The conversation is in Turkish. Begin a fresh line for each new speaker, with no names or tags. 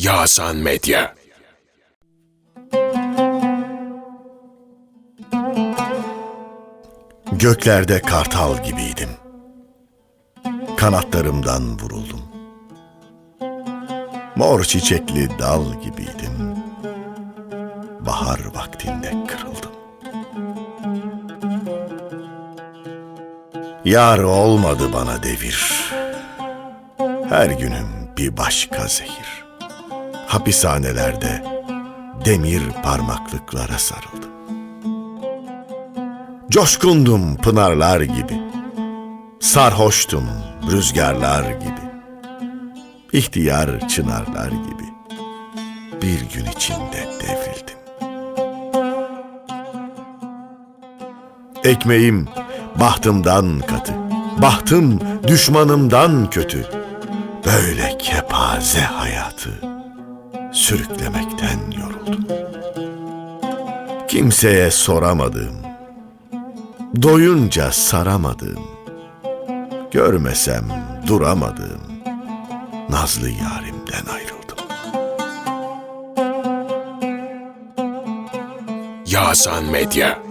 Yasan Medya.
Göklerde kartal gibiydim. Kanatlarımdan vuruldum. Mor çiçekli dal gibiydim. Bahar vaktinde kırıldım. Yar olmadı bana devir. Her günüm bir başka zehir. Hapishanelerde demir parmaklıklara sarıldım. Coşkundum pınarlar gibi. Sarhoştum rüzgarlar gibi. İhtiyar çınarlar gibi. Bir gün içinde devrildim. Ekmeğim bahtımdan katı. Bahtım düşmanımdan kötü. Böyle kepaze hayatı sürüklemekten yoruldum. Kimseye soramadığım, doyunca saramadığım, görmesem duramadığım nazlı yarimden ayrıldım.
Yasan Medya.